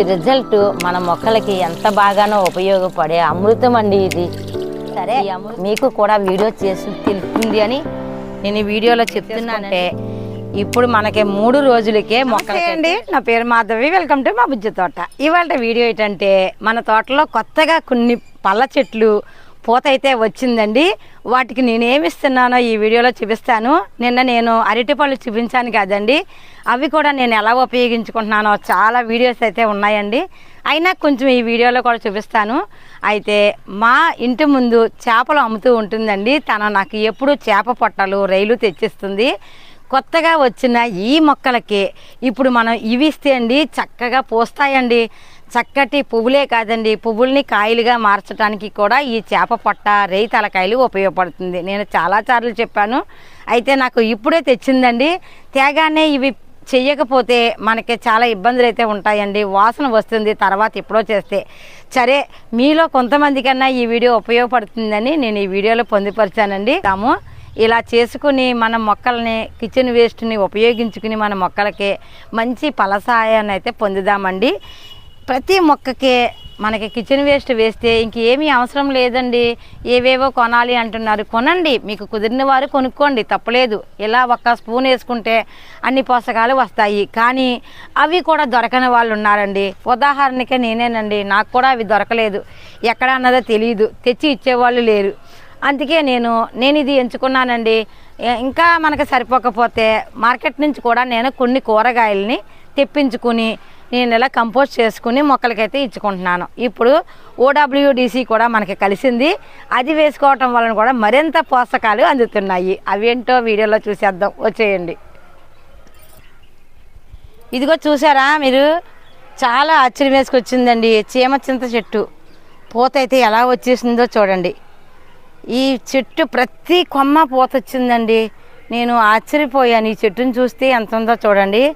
ఈ రిజల్ట్ మన మొక్కలకి ఎంత బాగానో ఉపయోగపడే అమృతం అండి ఇది. సరే. మీకు కూడా వీడియో చేసి తెలుస్తుంది అని నేను ఈ వీడియోలో చెప్తున్నానంటే ఇప్పుడు మనకి మూడు రోజులకే మొక్కలు అండి. నా పేరు మాధవి. వెల్కమ్ టు మా బుజ్జి తోట. ఇవాళ వీడియో ఏంటంటే మన తోటలో కొత్తగా కొన్ని పళ్ళ చెట్లు పూత అయితే వచ్చిందండి. వాటికి నేనేమిస్తున్నానో ఈ వీడియోలో చూపిస్తాను. నిన్న నేను అరటిపళ్ళు చూపించాను కదండి. అవి కూడా నేను ఎలా ఉపయోగించుకుంటున్నానో చాలా వీడియోస్ అయితే ఉన్నాయండి. అయినా కొంచెం ఈ వీడియోలో కూడా చూపిస్తాను. అయితే మా ఇంటి ముందు చేపలు అమ్ముతూ ఉంటుందండి. తను నాకు ఎప్పుడు చేప పొట్టలు రైలు తెచ్చిస్తుంది. కొత్తగా వచ్చిన ఈ మొక్కలకి ఇప్పుడు మనం ఇవి ఇస్తే అండి చక్కగా పోస్తాయండి. చక్కటి పువ్వులే కాదండి. పువ్వుల్ని కాయలుగా మార్చడానికి కూడా ఈ చేప పొట్ట రేయి తలకాయలు ఉపయోగపడుతుంది. నేను చాలా సార్లు చెప్పాను. అయితే నాకు ఇప్పుడే తెచ్చిందండి. తేగానే ఇవి చెయ్యకపోతే మనకి చాలా ఇబ్బందులు అయితే ఉంటాయండి. వాసన వస్తుంది తర్వాత ఎప్పుడో చేస్తే. సరే మీలో కొంతమంది కన్నా ఈ వీడియో ఉపయోగపడుతుందని నేను ఈ వీడియోలో పొందుపరిచానండి. తాము ఇలా చేసుకుని మన మొక్కల్ని కిచెన్ వేస్ట్ని ఉపయోగించుకుని మన మొక్కలకి మంచి ఫలసాయాన్ని అయితే పొందుదామండి. ప్రతి మొక్కకి మనకి కిచెన్ వేస్ట్ వేస్తే ఇంకేమీ అవసరం లేదండి. ఏవేవో కొనాలి అంటున్నారు. కొనండి. మీకు కుదిరిన వారు కొనుక్కోండి. తప్పలేదు. ఇలా ఒక్క స్పూన్ వేసుకుంటే అన్ని పోషకాలు వస్తాయి. కానీ అవి కూడా దొరకని వాళ్ళు ఉన్నారండి. ఉదాహరణకి నేనేనండి. నాకు కూడా అవి దొరకలేదు. ఎక్కడ అన్నదో తెలియదు తెచ్చి ఇచ్చేవాళ్ళు లేరు. అందుకే నేను నేను ఇది ఎంచుకున్నానండి. ఇంకా మనకు సరిపోకపోతే మార్కెట్ నుంచి కూడా నేను కొన్ని కూరగాయలని తెప్పించుకుని నేను ఇలా కంపోస్ట్ చేసుకుని మొక్కలకైతే ఇచ్చుకుంటున్నాను. ఇప్పుడు ఓడబ్ల్యూడిసి కూడా మనకి కలిసింది. అది వేసుకోవటం వలన కూడా మరింత పోషకాలు అందుతున్నాయి. అవేంటో వీడియోలో చూసేద్దాం. వచ్చేయండి. ఇదిగో చూసారా మీరు? చాలా ఆశ్చర్యం వేసుకొచ్చిందండి. చీమ చింత చెట్టు. పూత అయితే ఎలా వచ్చేసిందో చూడండి. ఈ చెట్టు ప్రతి కొమ్మ పూత వచ్చిందండి నేను ఆశ్చర్యపోయాను. ఈ చెట్టుని చూస్తే ఎంత ఉందో చూడండి.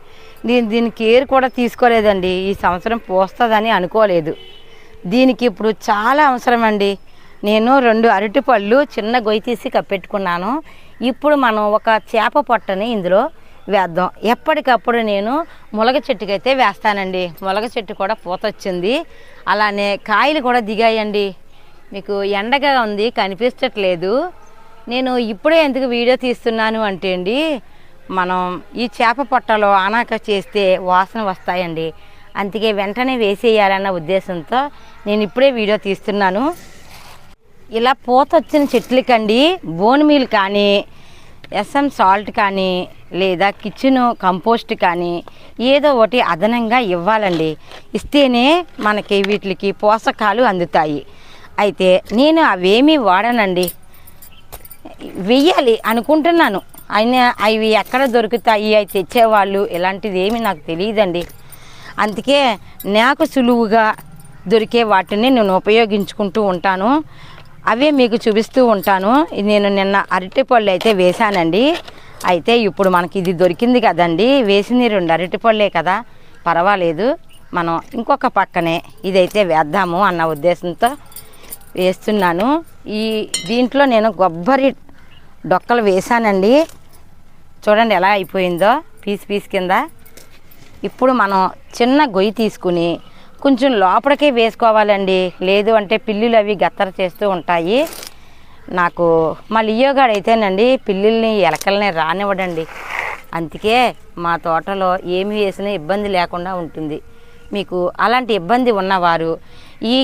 నేను దీని కేర్ కూడా తీసుకోలేదండి. ఈ సంవత్సరం పోస్తుందని అనుకోలేదు. దీనికి ఇప్పుడు చాలా అవసరం అండి నేను రెండు అరటిపళ్ళు చిన్న గొయ్యి తీసి కప్పెట్టుకున్నాను. ఇప్పుడు మనం ఒక చేప పొట్టని ఇందులో వేద్దాం. ఎప్పటికప్పుడు నేను ములగ చెట్టుకైతే వేస్తానండి. ములగ చెట్టు కూడా పూత వచ్చింది అలానే కాయలు కూడా దిగాయండి. మీకు ఎండగా ఉంది కనిపించట్లేదు నేను ఇప్పుడే ఎందుకు వీడియో తీస్తున్నాను అంటే అండి మనం ఈ చేప పొట్టలో ఆనాక చేస్తే వాసన వస్తాయండి. అందుకే వెంటనే వేసేయాలన్న ఉద్దేశంతో నేను ఇప్పుడే వీడియో తీస్తున్నాను. ఇలా పూత వచ్చిన చెట్లకండి బోన్ మీల్ కానీ ఎస్ఎం సాల్ట్ కానీ లేదా కిచెన్ కంపోస్ట్ కానీ ఏదో ఒకటి అదనంగా ఇవ్వాలండి. ఇస్తేనే మనకి వీటికి పోషకాలు అందుతాయి. అయితే నేను అవేమీ వాడనండి. వెయ్యాలి అనుకుంటున్నాను. అయినా అవి ఎక్కడ దొరుకుతాయి అవి తెచ్చేవాళ్ళు ఇలాంటిది ఏమి నాకు తెలియదండి. అందుకే నాకు సులువుగా దొరికే వాటిని నేను ఉపయోగించుకుంటూ ఉంటాను. అవే మీకు చూపిస్తూ ఉంటాను. నేను నిన్న అరటిపళ్ళు అయితే వేశానండి. అయితే ఇప్పుడు మనకి ఇది దొరికింది కదండి. వేసింది రెండు అరటిపళ్ళే కదా. పర్వాలేదు. మనం ఇంకొక పక్కనే ఇదైతే వేద్దాము అన్న ఉద్దేశంతో వేస్తున్నాను. ఈ దీంట్లో నేను కొబ్బరి డొక్కలు వేసానండి చూడండి ఎలా అయిపోయిందో పీస్ పీస్ కింద. ఇప్పుడు మనం చిన్న గొయ్యి తీసుకుని కొంచెం లోపలికే వేసుకోవాలండి. లేదు అంటే పిల్లులు అవి గత్తర చేస్తూ ఉంటాయి. నాకు మా లియోగాడు అయితేనండి పిల్లుల్ని ఎలకల్ని రానివ్వడండి. అందుకే మా తోటలో ఏమి వేసినా ఇబ్బంది లేకుండా ఉంటుంది. మీకు అలాంటి ఇబ్బంది ఉన్నవారు ఈ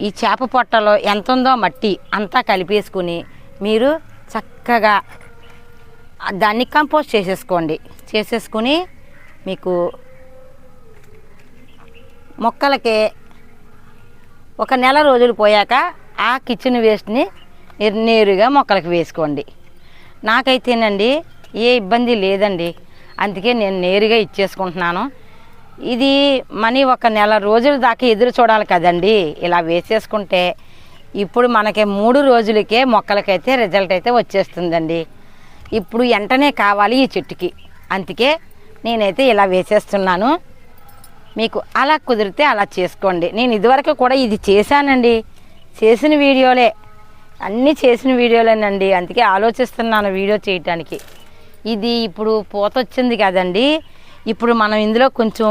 ఈ చేప పొట్టలో ఎంత ఉందో మట్టి అంతా కలిపేసుకుని మీరు చక్కగా దాన్ని కంపోస్ట్ చేసేసుకోండి. చేసేసుకుని మీకు మొక్కలకి ఒక నెల రోజులు పోయాక ఆ కిచెన్ వేస్ట్ని నేరుగా మొక్కలకి వేసుకోండి. నాకైతేనండి ఏ ఇబ్బంది లేదండి. అందుకే నేను నేరుగా ఇచ్చేసుకుంటున్నాను. ఇది మనీ ఒక నెల రోజుల దాకా ఎదురు చూడాలి కదండి. ఇలా వేసేసుకుంటే ఇప్పుడు మనకి మూడు రోజులకే మొక్కలకైతే రిజల్ట్ అయితే వచ్చేస్తుందండి. ఇప్పుడు వెంటనే కావాలి ఈ చెట్టుకి. అందుకే నేనైతే ఇలా వేసేస్తున్నాను. మీకు అలా కుదిరితే అలా చేసుకోండి. నేను ఇదివరకు కూడా ఇది చేశానండి. చేసిన వీడియోలే. అన్నీ చేసిన వీడియోలేనండి. అందుకే ఆలోచిస్తున్నాను వీడియో చేయటానికి. ఇది ఇప్పుడు పూత వచ్చింది కదండి. ఇప్పుడు మనం ఇందులో కొంచెం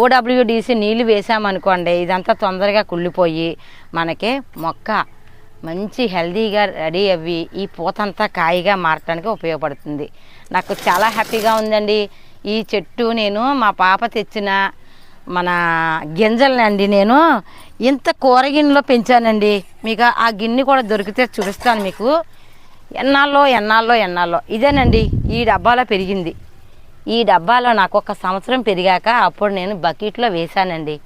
ఓడబ్ల్యూడిసి నీళ్ళు వేసామనుకోండి ఇదంతా తొందరగా కుళ్ళిపోయి మనకి మొక్క మంచి హెల్దీగా రెడీ అవ్వి ఈ పూతంతా కాయగా మారటానికి ఉపయోగపడుతుంది. నాకు చాలా హ్యాపీగా ఉందండి. ఈ చెట్టు నేను మా పాప తెచ్చిన మన గింజలనండి నేను ఇంత కూర గిన్నెలో పెంచానండి. మీకు ఆ గిన్నె కూడా దొరికితే చూపిస్తాను మీకు. ఎన్నాళ్ళో ఎన్నాళ్ళో ఎన్నాళ్ళో. ఇదేనండి ఈ డబ్బాలో పెరిగింది. ఈ డబ్బాలో నాకు ఒక సంవత్సరం పెరిగాక అప్పుడు నేను బకెట్లో వేశానండి.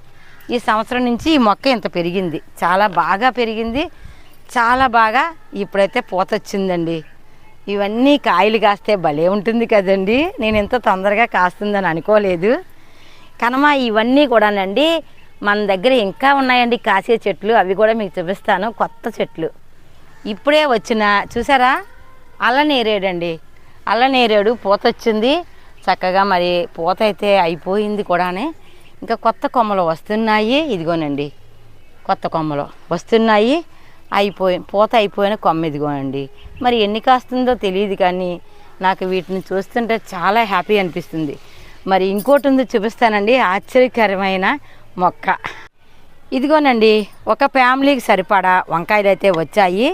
ఈ సంవత్సరం నుంచి ఈ మొక్క ఇంత పెరిగింది. చాలా బాగా పెరిగింది. చాలా బాగా ఇప్పుడైతే పూత వచ్చిందండి. ఇవన్నీ కాయలు కాస్తే భలే ఉంటుంది కదండి. నేను ఇంత తొందరగా కాస్తుందని అనుకోలేదు. కనుమ ఇవన్నీ కూడానండి మన దగ్గర ఇంకా ఉన్నాయండి కాసే చెట్లు. అవి కూడా మీకు చూపిస్తాను. కొత్త చెట్లు. ఇప్పుడే వచ్చిన చూసారా? అల్ల నేరేడండి అల్ల నేరేడు పూత వచ్చింది. చక్కగా మరి పూత అయితే అయిపోయింది కూడానే. ఇంకా కొత్త కొమ్మలు వస్తున్నాయి. ఇదిగోనండి. కొత్త కొమ్మలు వస్తున్నాయి. అయిపోయి పూత అయిపోయిన కొమ్మ ఇదిగోనండి. మరి ఎన్ని కాస్తుందో తెలియదు కానీ నాకు వీటిని చూస్తుంటే చాలా హ్యాపీ అనిపిస్తుంది. మరి ఇంకోటి ఉంది చూపిస్తానండి. ఆశ్చర్యకరమైన మొక్క. ఇదిగోనండి ఒక ఫ్యామిలీకి సరిపడా వంకాయలు అయితే వచ్చాయి.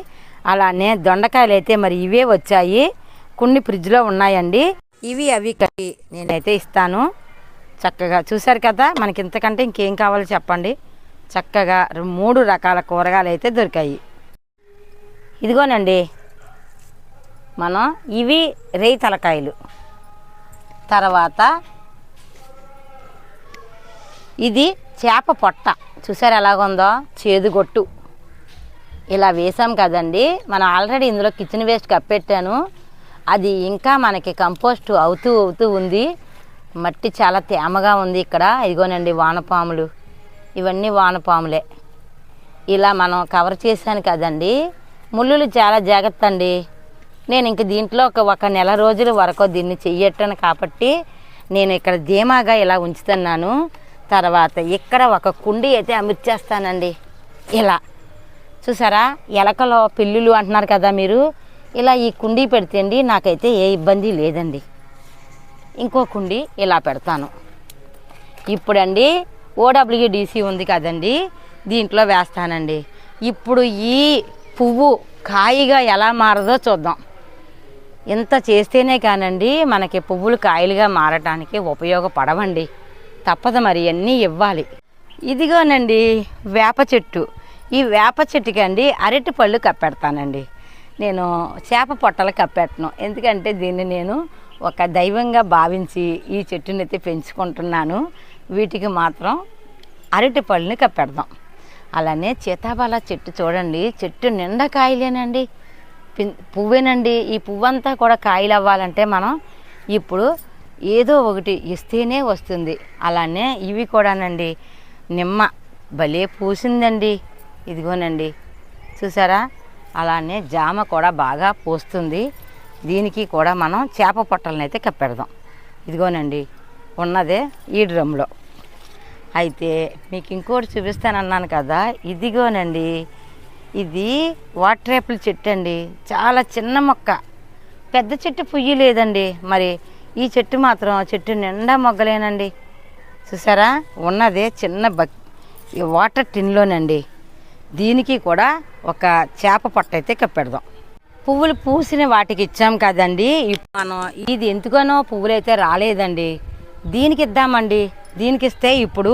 అలానే దొండకాయలు అయితే మరి ఇవే వచ్చాయి. కొన్ని ఫ్రిడ్జ్లో ఉన్నాయండి. ఇవి అవి కలిపి నేనైతే ఇస్తాను. చక్కగా చూశారు కదా మనకి ఇంతకంటే ఇంకేం కావాలో చెప్పండి. చక్కగా మూడు రకాల కూరగాయలు అయితే దొరికాయి. ఇదిగోనండి మనం ఇవి రేయి తలకాయలు తర్వాత ఇది చేప పొట్ట. చూసారు ఎలాగుందో? చేదుగొట్టు ఇలా వేసాం కదండి. మనం ఆల్రెడీ ఇందులో కిచెన్ వేస్ట్ కప్పెట్టాను. అది ఇంకా మనకి కంపోస్ట్ అవుతూ అవుతూ ఉంది. మట్టి చాలా తేమగా ఉంది ఇక్కడ. ఇదిగోనండి వానపాములు. ఇవన్నీ వానపాములే. ఇలా మనం కవర్ చేశాను కదండి. ముళ్ళులు చాలా జాగ్రత్త అండి. నేను ఇంక దీంట్లో ఒక ఒక నెల రోజుల వరకు దీన్ని చెయ్యట్టాను కాబట్టి నేను ఇక్కడ ధీమాగా ఇలా ఉంచుతున్నాను. తర్వాత ఇక్కడ ఒక కుండి అయితే అమర్చేస్తానండి ఇలా. చూసారా? ఎలకలో పిల్లులు అంటున్నారు కదా మీరు. ఇలా ఈ కుండీ పెడితే అండి నాకైతే ఏ ఇబ్బంది లేదండి. ఇంకో కుండీ ఇలా పెడతాను. ఇప్పుడండి ఓడబ్ల్యూడిసి ఉంది కదండి దీంట్లో వేస్తానండి. ఇప్పుడు ఈ పువ్వు కాయగా ఎలా మారదో చూద్దాం. ఇంత చేస్తేనే కానండి మనకి పువ్వులు కాయలుగా మారటానికి ఉపయోగపడవండి. తప్పదు మరి అన్నీ ఇవ్వాలి. ఇదిగోనండి వేప చెట్టు. ఈ వేప చెట్టుకి అండి అరటి పళ్ళు కప్పెడతానండి. నేను చేప పొట్టలు కప్పెట్టను. ఎందుకంటే దీన్ని నేను ఒక దైవంగా భావించి ఈ చెట్టుని అయితే పెంచుకుంటున్నాను. వీటికి మాత్రం అరటి పళ్ళని కప్పెడదాం. అలానే సీతాఫల చెట్టు చూడండి. చెట్టు నిండా కాయలేనండి. పువ్వేనండి. ఈ పువ్వంతా కూడా కాయలు అవ్వాలంటే మనం ఇప్పుడు ఏదో ఒకటి ఇస్తేనే వస్తుంది. అలానే ఇవి కూడానండి. నిమ్మ భలే పూసిందండి. ఇదిగోనండి. చూసారా? అలానే జామ కూడా బాగా పూస్తుంది. దీనికి కూడా మనం చేప పొట్టలను అయితే కప్పెడదాం. ఇదిగోనండి ఉన్నదే ఈ డ్రమ్లో. అయితే మీకు ఇంకోటి చూపిస్తానన్నాను కదా ఇదిగోనండి ఇది వాటర్ యాపిల్ చెట్టు అండి చాలా చిన్న మొక్క. పెద్ద చెట్టు పుయ్యి లేదండి. మరి ఈ చెట్టు మాత్రం చెట్టు నిండా మొగ్గలేనండి. చూసారా? ఉన్నదే చిన్న బక్ వాటర్ టిన్లోనండి. దీనికి కూడా ఒక చేప పొట్ట అయితే కప్పెడదాం. పువ్వులు పూసిన వాటికి ఇచ్చాం కదండి. ఇప్పుడు మనం ఇది ఎందుకనో పువ్వులు అయితే రాలేదండి. దీనికి ఇద్దామండి. దీనికి ఇస్తే ఇప్పుడు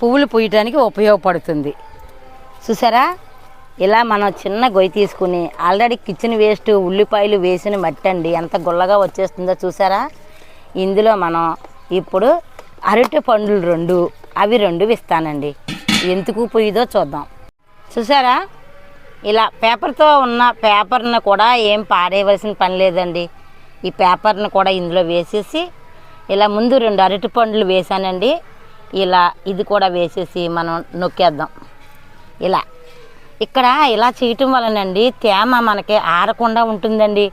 పువ్వులు పూయటానికి ఉపయోగపడుతుంది. చూసారా? ఇలా మనం చిన్న గొయ్యి తీసుకుని ఆల్రెడీ కిచెన్ వేస్ట్ ఉల్లిపాయలు వేసిన మట్టి అండి. ఎంత గుల్లగా వచ్చేస్తుందో చూసారా? ఇందులో మనం ఇప్పుడు అరటి పండ్లు రెండు అవి రెండు ఇస్తానండి ఎందుకు పోయిదో చూద్దాం. చూసారా? ఇలా పేపర్తో ఉన్న పేపర్ను కూడా ఏం పారేయవలసిన పని లేదండి. ఈ పేపర్ను కూడా ఇందులో వేసేసి ఇలా ముందు రెండు అరటి పండ్లు వేసానండి. ఇలా ఇది కూడా వేసేసి మనం నొక్కేద్దాం. ఇలా. ఇక్కడ ఇలా చేయటం వలనండి తేమ మనకి ఆరకుండా ఉంటుందండి.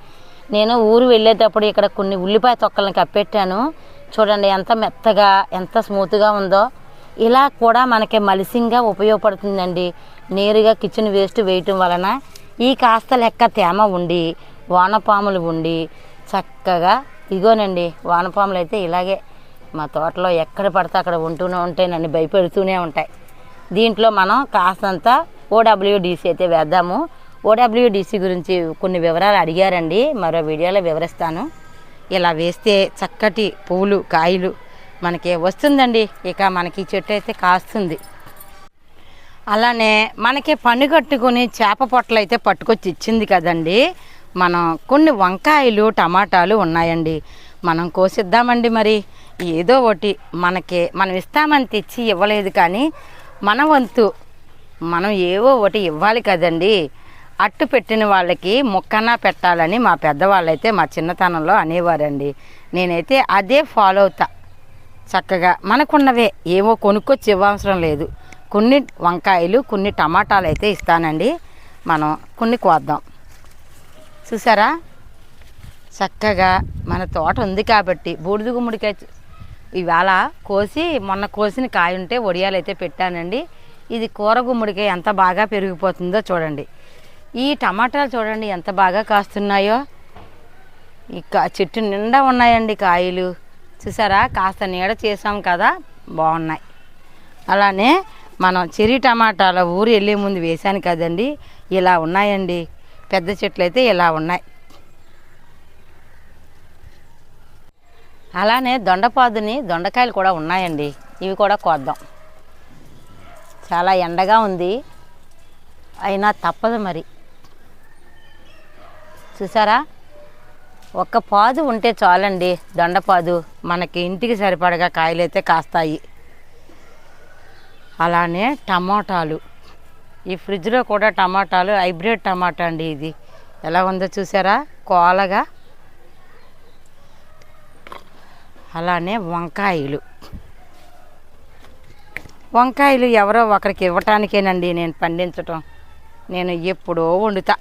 నేను ఊరు వెళ్ళేటప్పుడు ఇక్కడ కొన్ని ఉల్లిపాయ తొక్కలను కప్పెట్టాను. చూడండి ఎంత మెత్తగా ఎంత స్మూత్గా ఉందో. ఇలా కూడా మనకి మలిసింగా ఉపయోగపడుతుందండి. నేరుగా కిచెన్ వేస్ట్ వేయటం వలన ఈ కాస్త లెక్క తేమ ఉండి వానపాములు ఉండి చక్కగా ఇగోనండి వానపాములు అయితే ఇలాగే మా తోటలో ఎక్కడ పడితే అక్కడ ఉంటూనే ఉంటాయి నన్ను భయపెడుతూనే ఉంటాయి. దీంట్లో మనం కాస్తంత ఓడబ్ల్యూడిసి అయితే వేద్దాము. ఓడబ్ల్యూడిసి గురించి కొన్ని వివరాలు అడిగారండి. మరో వీడియోలో వివరిస్తాను. ఇలా వేస్తే చక్కటి పువ్వులు కాయలు మనకి వస్తుందండి. ఇక మనకి చెట్టు అయితే కాస్తుంది. అలానే మనకి పని కట్టుకుని చేప పొట్టలు అయితే పట్టుకొచ్చి ఇచ్చింది కదండి. మనం కొన్ని వంకాయలు టమాటాలు ఉన్నాయండి. మనం కోసిద్దామండి మరి. ఏదో ఒకటి మనకి మనం ఇస్తామని తెచ్చి ఇవ్వలేదు కానీ మన వంతు మనం ఏవో ఒకటి ఇవ్వాలి కదండి. అట్టు పెట్టిన వాళ్ళకి మొక్కనా పెట్టాలని మా పెద్దవాళ్ళైతే మా చిన్నతనంలో అనేవారండి. నేనైతే అదే ఫాలో అవుతా. చక్కగా మనకున్నవే ఏవో కొనుక్కొచ్చి ఇవ్వవసరం లేదు. కొన్ని వంకాయలు కొన్ని టమాటాలు అయితే ఇస్తానండి. మనం కొన్ని కోద్దాం. చూసారా? చక్కగా మన తోట ఉంది కాబట్టి బూడిద గుమ్మడికాయ ఇవాళ కోసి మొన్న కోసిన కాయ ఉంటే వడియాలు అయితే పెట్టానండి. ఇది కూర గుమ్మడికాయ ఎంత బాగా పెరిగిపోతుందో చూడండి. ఈ టమాటాలు చూడండి ఎంత బాగా కాస్తున్నాయో. ఇక చెట్టు నిండా ఉన్నాయండి కాయలు. చూసారా? కాస్త నీడ చేసాం కదా? బాగున్నాయి. అలానే మనం చెరీ టమాటాల ఊరు వెళ్ళే ముందు వేశాను కదండి. ఇలా ఉన్నాయండి. పెద్ద చెట్లు అయితే ఇలా ఉన్నాయి. అలానే దొండపాదుని దొండకాయలు కూడా ఉన్నాయండి. ఇవి కూడా కోద్దాం. చాలా ఎండగా ఉంది. అయినా తప్పదు మరి. చూసారా? ఒక్క పాదు ఉంటే చాలండి దొండపాదు మనకి ఇంటికి సరిపడగా కాయలైతే కాస్తాయి. అలానే టమాటాలు. ఈ ఫ్రిడ్జ్లో కూడా టమాటాలు హైబ్రిడ్ టమాటా అండి ఇది. ఎలా ఉందో చూసారా? కోలగా. అలానే వంకాయలు. వంకాయలు ఎవరో ఒకరికి ఇవ్వటానికేనండి నేను పండించటం. నేను ఎప్పుడో వండుతా.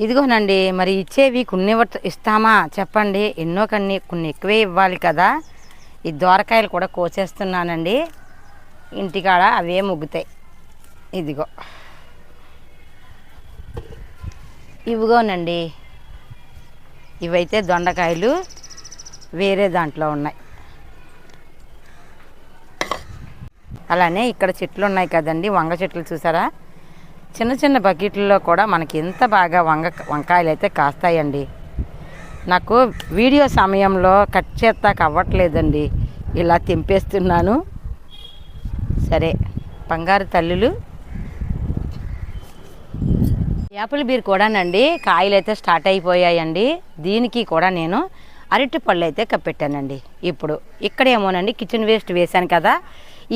ఇదిగోనండి మరి ఇచ్చేవి కొన్ని ఇస్తామా? చెప్పండి. ఎన్నో కన్ని కొన్ని ఎక్కువే ఇవ్వాలి కదా. ఈ దోరకాయలు కూడా కోసేస్తున్నానండి. ఇంటికాడ అవే ముగ్గుతాయి. ఇదిగో. ఇవిగోనండి. ఇవైతే దొండకాయలు వేరే దాంట్లో ఉన్నాయి. అలానే ఇక్కడ చెట్లు ఉన్నాయి కదండి. వంగ చెట్లు చూసారా? చిన్న చిన్న బకెట్లలో కూడా మనకి ఎంత బాగా వంగ వంకాయలు అయితే కాస్తాయండి. నాకు వీడియో సమయంలో కట్ చేస్తాక అవ్వట్లేదండి. ఇలా తెంపేస్తున్నాను. సరే బంగారు తల్లులు. యాపిల్ బీర్ కూడానండి కాయలు అయితే స్టార్ట్ అయిపోయాయండి. దీనికి కూడా నేను అరటి పళ్ళు అయితే కప్పెట్టానండి. ఇప్పుడు ఇక్కడేమోనండి కిచెన్ వేస్ట్ వేశాను కదా.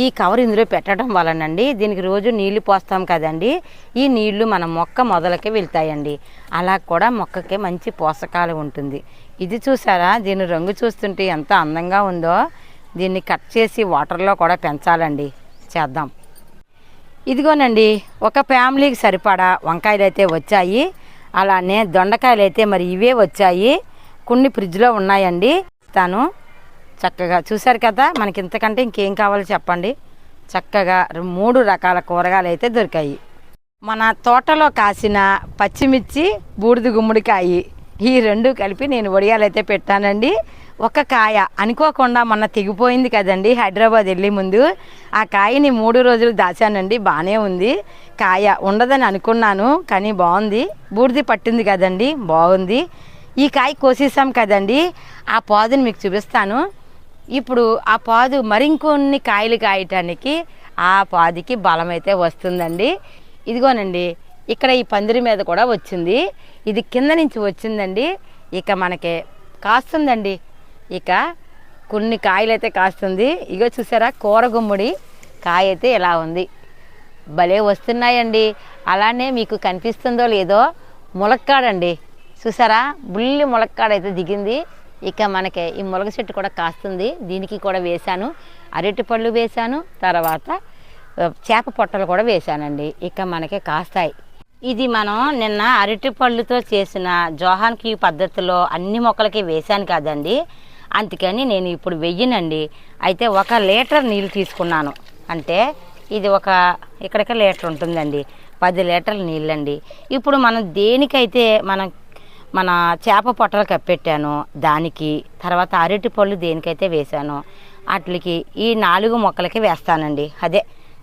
ఈ కవర్ ఇందులో పెట్టడం వలనండి దీనికి రోజు నీళ్ళు పోస్తాం కదండి. ఈ నీళ్ళు మన మొక్క మొదలకి వెళ్తాయండి. అలా కూడా మొక్కకి మంచి పోషకాలు ఉంటుంది. ఇది చూసారా? దీని రంగు చూస్తుంటే ఎంత అందంగా ఉందో. దీన్ని కట్ చేసి వాటర్లో కూడా పెంచాలండి. చేద్దాం. ఇదిగోనండి ఒక ఫ్యామిలీకి సరిపడా వంకాయలు అయితే వచ్చాయి. అలానే దొండకాయలు అయితే మరి ఇవే వచ్చాయి. కొన్ని ఫ్రిడ్జ్లో ఉన్నాయండి. తాను చక్కగా చూశారు కదా మనకి ఇంతకంటే ఇంకేం కావాలో చెప్పండి. చక్కగా మూడు రకాల కూరగాయలు అయితే దొరికాయి. మన తోటలో కాసిన పచ్చిమిర్చి బూడిద గుమ్మడికాయ ఈ రెండు కలిపి నేను వడియాలైతే పెట్టానండి. ఒక కాయ అనుకోకుండా మొన్న తెగిపోయింది కదండి హైదరాబాద్ వెళ్ళే ముందు. ఆ కాయని మూడు రోజులు దాచానండి బాగానే ఉంది. కాయ ఉండదని అనుకున్నాను కానీ బాగుంది. బూడిది పట్టింది కదండి బాగుంది. ఈ కాయ కోసేసాం కదండి ఆ పాదుని మీకు చూపిస్తాను. ఇప్పుడు ఆ పాదు మరింకొన్ని కాయలు కాయటానికి ఆ పాదికి బలం అయితే వస్తుందండి. ఇదిగోనండి ఇక్కడ ఈ పందిరి మీద కూడా వచ్చింది. ఇది కింద నుంచి వచ్చిందండి. ఇక మనకి కాస్తుందండి. ఇక కొన్ని కాయలైతే కాస్తుంది. ఇగో చూసారా కూర గుమ్మడి కాయ అయితే ఇలా ఉంది. భలే వస్తున్నాయండి. అలానే మీకు కనిపిస్తుందో లేదో ములక్కాడండి. చూసారా బుల్లి ములక్కాడైతే దిగింది. ఇక మనకి ఈ ములగ చెట్టు కూడా కాస్తుంది. దీనికి కూడా వేశాను. అరటి పళ్ళు వేశాను. తర్వాత చేప పొట్టలు కూడా వేశానండి. ఇక మనకి కాస్తాయి. ఇది మనం నిన్న అరటి పళ్ళుతో చేసిన జోహాన్ క్యూ పద్ధతిలో అన్ని మొక్కలకి వేశాను కదండి. అందుకని నేను ఇప్పుడు వెయ్యనండి. అయితే ఒక లీటర్ నీళ్ళు తీసుకున్నాను. అంటే ఇది ఒక ఇక్కడికి లీటర్ ఉంటుందండి. పది లీటర్ల నీళ్ళండి. ఇప్పుడు మనం దేనికైతే మనం మన చేప పొట్టలు కప్పెట్టాను దానికి తర్వాత అరటి పళ్ళు దేనికైతే వేశాను వాటికి ఈ నాలుగు మొక్కలకి వేస్తానండి. అదే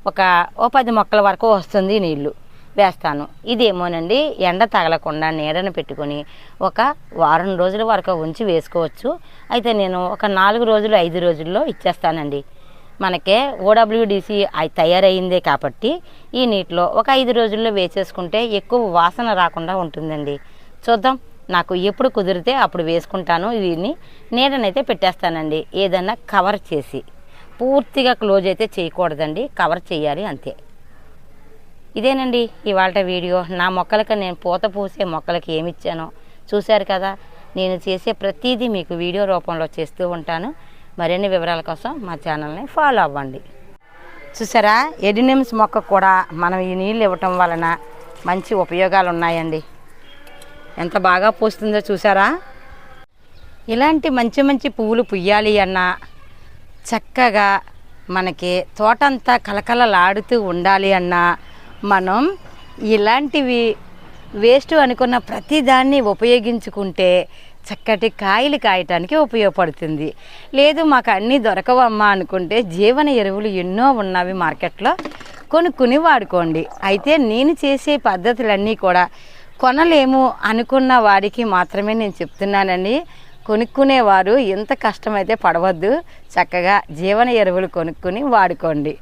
ఒక ఓ పది మొక్కల వరకు వస్తుంది నీళ్ళు. వేస్తాను. ఇదేమోనండి ఎండ తగలకుండా నీడను పెట్టుకొని ఒక వారం రోజుల వరకు ఉంచి వేసుకోవచ్చు. అయితే నేను ఒక నాలుగు రోజులు ఐదు రోజుల్లో ఇచ్చేస్తానండి. మనకే ఓడబ్ల్యూడిసి తయారైందే కాబట్టి ఈ నీటిలో ఒక ఐదు రోజుల్లో వేసేసుకుంటే ఎక్కువ వాసన రాకుండా ఉంటుందండి. చూద్దాం. నాకు ఎప్పుడు కుదిరితే అప్పుడు వేసుకుంటాను దీన్ని నీడనైతే పెట్టేస్తానండి. ఏదన్నా కవర్ చేసి. పూర్తిగా క్లోజ్ అయితే చేయకూడదండి. కవర్ చేయాలి అంతే. ఇదేనండి ఇవాళ వీడియో. నా మొక్కలకి నేను పూత పూసే మొక్కలకి ఏమి ఇచ్చానో చూశారు కదా? నేను చేసే ప్రతిదీ మీకు వీడియో రూపంలో చేస్తూ ఉంటాను. మరిన్ని వివరాల కోసం మా ఛానల్ని ఫాలో అవ్వండి. చూసారా? ఎడినిమ్స్ మొక్క కూడా మనం ఈ నీళ్ళు ఇవ్వటం వలన మంచి ఉపయోగాలు ఉన్నాయండి ఎంత బాగా పూస్తుందో చూసారా? ఇలాంటి మంచి మంచి పువ్వులు పుయ్యాలి అన్నా చక్కగా మనకి తోటంతా కలకలలాడుతూ ఉండాలి అన్నా మనం ఇలాంటివి వేస్ట్ అనుకున్న ప్రతిదాన్ని ఉపయోగించుకుంటే చక్కటి కాయలు కాయటానికి ఉపయోగపడుతుంది. లేదు మాకు అన్నీ దొరకవమ్మా అనుకుంటే జీవన ఎరువులు ఎన్నో ఉన్నవి మార్కెట్లో కొనుక్కుని వాడుకోండి. అయితే నేను చేసే పద్ధతులన్నీ కూడా కొనలేము అనుకున్న వాడికి మాత్రమే నేను చెప్తున్నానండి. కొనుక్కునేవారు ఎంత కష్టమైతే పడవద్దు. చక్కగా జీవన ఎరువులు కొనుక్కుని వాడుకోండి.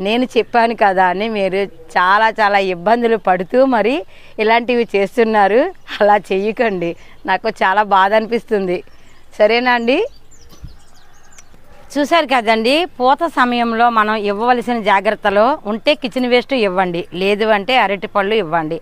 నేను చెప్పాను కదా అని మీరు చాలా చాలా ఇబ్బందులు పడుతూ మరి ఇలాంటివి చేస్తున్నారు. అలా చెయ్యకండి. నాకు చాలా బాధ అనిపిస్తుంది. సరేనా అండి? చూశారు కదండి పూత సమయంలో మనం ఇవ్వవలసిన జాగ్రత్తలు ఉంటే కిచెన్ వేస్ట్ ఇవ్వండి లేదు అంటే అరటి పళ్ళు ఇవ్వండి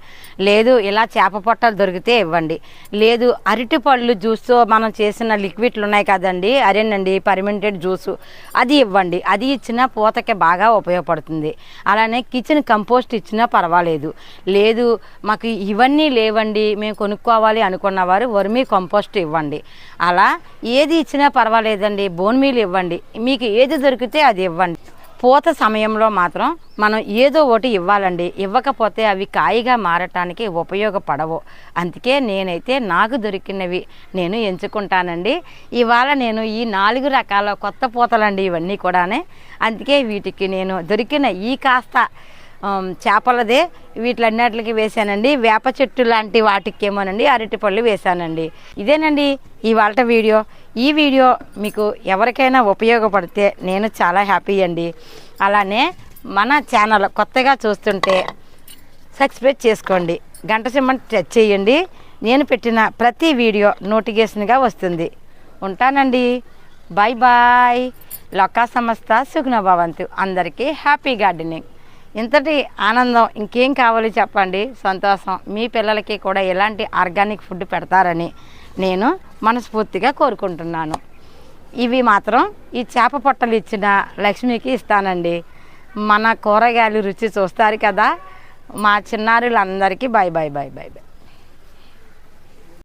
లేదు ఇలా చేప పొట్టలు దొరికితే ఇవ్వండి లేదు అరటి పళ్ళు జ్యూస్తో మనం చేసిన లిక్విడ్లు ఉన్నాయి కదండి అరేనండి పర్మెంటెడ్ జ్యూసు అది ఇవ్వండి అది ఇచ్చినా పూతకి బాగా ఉపయోగపడుతుంది. అలానే కిచెన్ కంపోస్ట్ ఇచ్చినా పర్వాలేదు లేదు మాకు ఇవన్నీ లేవండి మేము కొనుక్కోవాలి అనుకున్నవారు వర్మీ కంపోస్ట్ ఇవ్వండి. అలా ఏది ఇచ్చినా పర్వాలేదండి. బోన్ మీల్ ఇవ్వండి. మీకు ఏది దొరికితే అది ఇవ్వండి. పూత సమయంలో మాత్రం మనం ఏదో ఒకటి ఇవ్వాలండి. ఇవ్వకపోతే అవి కాయగా మారటానికి ఉపయోగపడవు. అందుకే నేనైతే నాకు దొరికినవి నేను ఎంచుకుంటానండి. ఇవాళ నేను ఈ నాలుగు రకాల కొత్త పూతలండి ఇవన్నీ కూడానే. అందుకే వీటికి నేను దొరికిన ఈ కాస్త చేపలదే. వీటిలన్నిటికి వేసానండి వేప చెట్టు లాంటి వాటికేమోనండి. అరటిపళ్ళు వేసానండి ఇదేనండి ఇవాళ వీడియో. ఈ వీడియో మీకు ఎవరికైనా ఉపయోగపడితే నేను చాలా హ్యాపీ అండి. అలానే మన ఛానల్ కొత్తగా చూస్తుంటే సబ్స్క్రైబ్ చేసుకోండి. గంట సింబల్ టచ్ చేయండి. నేను పెట్టిన ప్రతి వీడియో నోటిఫికేషన్గా వస్తుంది. ఉంటానండి. Bye bye. లొక్కా సంస్థ సుగుణ భవంతు. అందరికీ హ్యాపీ గార్డెనింగ్. ఇంతటి ఆనందం ఇంకేం కావాలి చెప్పండి? సంతోషం. మీ పిల్లలకి కూడా ఎలాంటి ఆర్గానిక్ ఫుడ్ పెడతారని నేను మనస్ఫూర్తిగా కోరుకుంటున్నాను. ఇవి మాత్రం ఈ చేప పొట్టలు ఇచ్చిన లక్ష్మికి ఇస్తానండి. మన కూరగాయలు రుచి చూస్తారు కదా? మా చిన్నారులందరికీ bye bye bye bye bye